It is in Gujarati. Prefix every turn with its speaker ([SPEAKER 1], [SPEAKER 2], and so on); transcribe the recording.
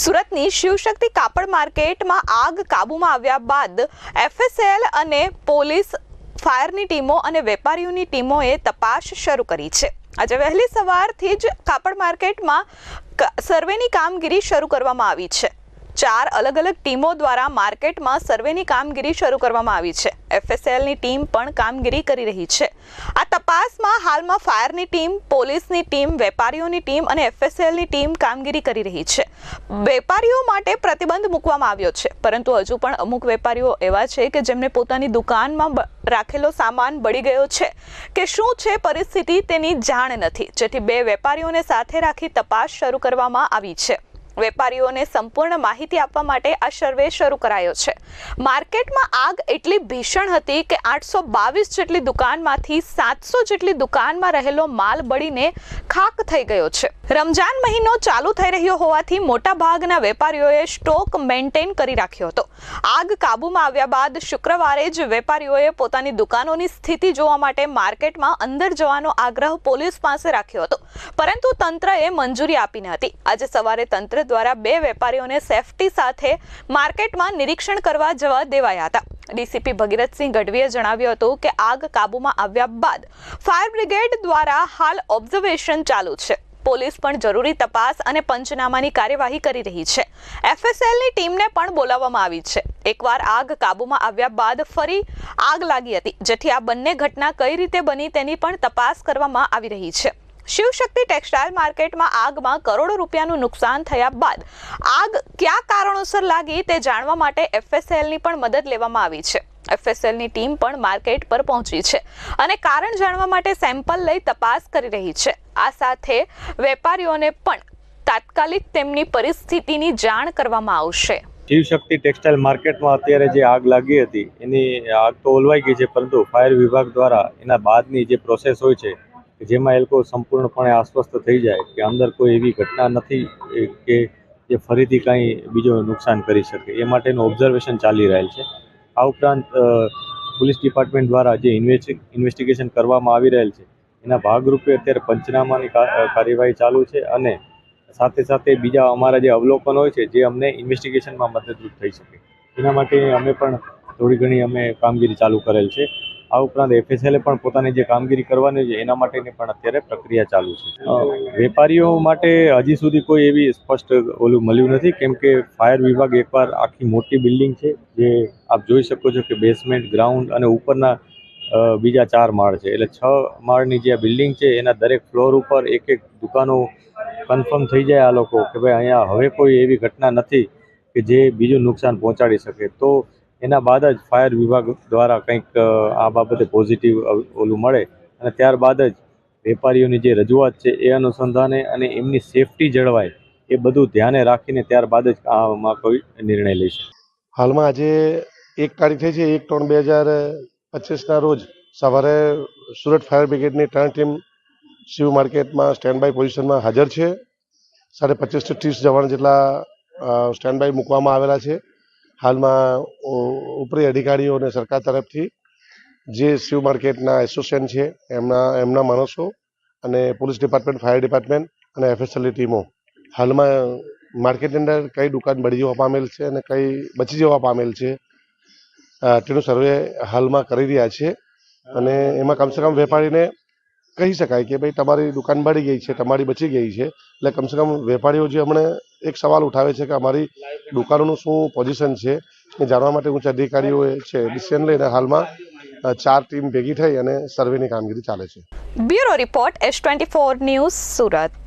[SPEAKER 1] સુરતની શિવશક્તિ કાપડ માર્કેટમાં આગ કાબૂમાં આવ્યા બાદ એફએસએલ અને પોલીસ ફાયરની ટીમો અને વેપારીઓની ટીમોએ તપાસ શરૂ કરી છે. આજે વહેલી સવારથી જ કાપડ માર્કેટમાં સર્વેની કામગીરી શરૂ કરવામાં આવી છે. ચાર અલગ અલગ ટીમો દ્વારા માર્કેટમાં સર્વેની કામગીરી શરૂ કરવામાં આવી છે. એફએસએલની ટીમ પણ કામગીરી કરી રહી છે. આ તપાસમાં હાલમાં ફાયરની ટીમ, પોલીસની ટીમ, વેપારીઓની ટીમ અને એફએસએલની ટીમ કામગીરી કરી રહી છે. વેપારીઓ માટે પ્રતિબંધ મૂકવામાં આવ્યો છે. પરંતુ હજુ પણ અમુક વેપારીઓ એવા છે કે જેમને પોતાની દુકાનમાં રાખેલો સામાન બળી ગયો છે કે શું છે પરિસ્થિતિ તેની જાણ નથી. જેથી બે વેપારીઓને સાથે રાખી તપાસ શરૂ કરવામાં આવી છે. વેપારીઓને સંપૂર્ણ માહિતી આપવા માટે આ સર્વે શરૂ કરાયો છે. માર્કેટમાં આગ એટલી ભીષણ હતી કે આઠસો બાવીસ જેટલી દુકાનમાંથી સાતસો જેટલી દુકાનમાં રહેલો માલ બળીને ખાક થઈ ગયો છે. રમજાન મહિનો ચાલુ થઈ રહ્યો હોવાથી મોટા ભાગના વેપારીઓએ સ્ટોક મેન્ટેન કરી રાખ્યો હતો. આગ કાબૂમાં આવ્યા બાદ શુક્રવારે જ વેપારીઓએ પોતાની દુકાનોની સ્થિતિ જોવા માટે માર્કેટમાં અંદર જવાનો આગ્રહ પોલીસ પાસે રાખ્યો હતો. પરંતુ તંત્રએ મંજૂરી આપી ન હતી. આજે સવારે તંત્ર દ્વારા બે વેપારીઓને સેફટી સાથે માર્કેટમાં નિરીક્ષણ કરવા જવા દેવાયા હતા. ડીસીપી ભગીરથસિંહ ગઢવીએ જણાવ્યું હતું કે આગ કાબૂમાં આવ્યા બાદ ફાયર બ્રિગેડ દ્વારા હાલ ઓબ્ઝર્વેશન ચાલુ છે. પોલીસ પણ જરૂરી તપાસ અને પંચનામાની કાર્યવાહી કરી રહી છે. એફએસએલની ટીમને પણ બોલાવવામાં આવી છે. એકવાર આગ કાબૂમાં આવ્યા બાદ ફરી આગ લાગી હતી, જેથી આ બંને ઘટના કઈ રીતે બની તેની પણ તપાસ કરવામાં આવી રહી છે. શિવશક્તિ ટેક્સટાઇલ માર્કેટમાં આગમાં કરોડો રૂપિયાનું નુકસાન થયા બાદ આગ કયા કારણોસર લાગી તે જાણવા માટે એફએસએલની પણ મદદ લેવામાં આવી છે. એફએસએલની ટીમ પણ માર્કેટ પર પહોંચી છે અને કારણ જાણવા માટે સેમ્પલ લઈ તપાસ કરી રહી છે. આ સાથે વેપારીઓને પણ તાત્કાલિક તેમની પરિસ્થિતિની જાણ કરવામાં આવશે.
[SPEAKER 2] શિવશક્તિ ટેક્સટાઇલ માર્કેટમાં અત્યારે જે આગ લાગી હતી, એની આગ તો ઓલવાઈ ગઈ છે, પરંતુ ફાયર વિભાગ દ્વારા એના બાદની જે પ્રોસેસ હોય છે જેમાં એ લોકો સંપૂર્ણપણે આશ્વસ્ત થઈ જાય કે અંદર કોઈ એવી ઘટના નથી કે જે ફરીથી કાંઈ બીજો નુકસાન કરી શકે. એ માટેનું ઓબ્ઝર્વેશન ચાલી રહેલ છે. આ ઉપરાંત પોલીસ ડિપાર્ટમેન્ટ દ્વારા જે ઇન્વેસ્ટિગેશન કરવામાં આવી રહેલ છે, એના ભાગરૂપે અત્યારે પંચનામાની કાર્યવાહી ચાલુ છે અને સાથે સાથે બીજા અમારા જે અવલોકન હોય છે, જે અમને ઇન્વેસ્ટિગેશનમાં મદદરૂપ થઈ શકે. એના માટે અમે પણ થોડી ઘણી અમે કામગીરી ચાલુ કરેલ છે. આ ઉપરાંત એફએસએલે પણ પોતાની જે કામગીરી કરવાની છે, એના માટેની પણ અત્યારે પ્રક્રિયા ચાલુ છે. વેપારીઓ માટે હજી સુધી કોઈ એવી સ્પષ્ટ ઓલું મળ્યું નથી, કેમ કે ફાયર વિભાગ એકવાર આખી મોટી બિલ્ડિંગ છે, જે આપ જોઈ શકો છો કે બેસમેન્ટ, ગ્રાઉન્ડ અને ઉપરના બીજા ચાર માળ છે. એટલે છ માળની જે બિલ્ડિંગ છે, એના દરેક ફ્લોર ઉપર એક એક દુકાનો કન્ફર્મ થઈ જાય આ લોકો કે ભાઈ અહીંયા હવે કોઈ એવી ઘટના નથી કે જે બીજું નુકસાન પહોંચાડી શકે. તો એના બાદ જ ફાયર વિભાગ દ્વારા કંઈક આ બાબતે પોઝિટિવ ઓલું મળે. અને ત્યારબાદ જ વેપારીઓની જે રજૂઆત છે એ અનુસંધાને અને એમની સેફટી જળવાય એ બધું ધ્યાને રાખીને ત્યારબાદ જ આમાં કોઈ નિર્ણય લેશે
[SPEAKER 3] હાલમાં આજે એક તારીખ થઈ છે, એક ત્રણ બે હજાર પચીસના રોજ સવારે સુરત ફાયર બ્રિગેડની ત્રણ ટીમ શિવ માર્કેટમાં સ્ટેન્ડ બાય પોઝિશનમાં હાજર છે. સાડા પચીસથી ત્રીસ જવાન જેટલા સ્ટેન્ડ બાય મૂકવામાં આવેલા છે. હાલમાં ઉપરી અધિકારીઓ અને સરકાર તરફથી જે શિવ માર્કેટના એસોસિએશન છે, એમના એમના માણસો અને પોલીસ ડિપાર્ટમેન્ટ, ફાયર ડિપાર્ટમેન્ટ અને એફએસએલની ટીમો હાલમાં માર્કેટની અંદર કઈ દુકાન બળી જવા પામેલ છે અને કઈ બચી જવા પામેલ છે તેનો સર્વે હાલમાં કરી રહ્યા છે અને એમાં કમસે કમ વેપારીને કહી શકાય કે ભાઈ તમારી દુકાન બળી ગઈ છે, તમારી બચી ગઈ છે, એટલે કમસે કમ વેપારીઓ જે અમને એક સવાલ ઉઠાવે છે કે અમારી દુકાનોનું શું પોઝિશન છે, એ જાણવા માટે ઉચ્ચ અધિકારીઓએ છે ડિસિઝન લઈને હાલમાં ચાર ટીમ ભેગી થઈ અને સર્વેની કામગીરી ચાલે છે.
[SPEAKER 1] Bureau report S twenty four news Surat.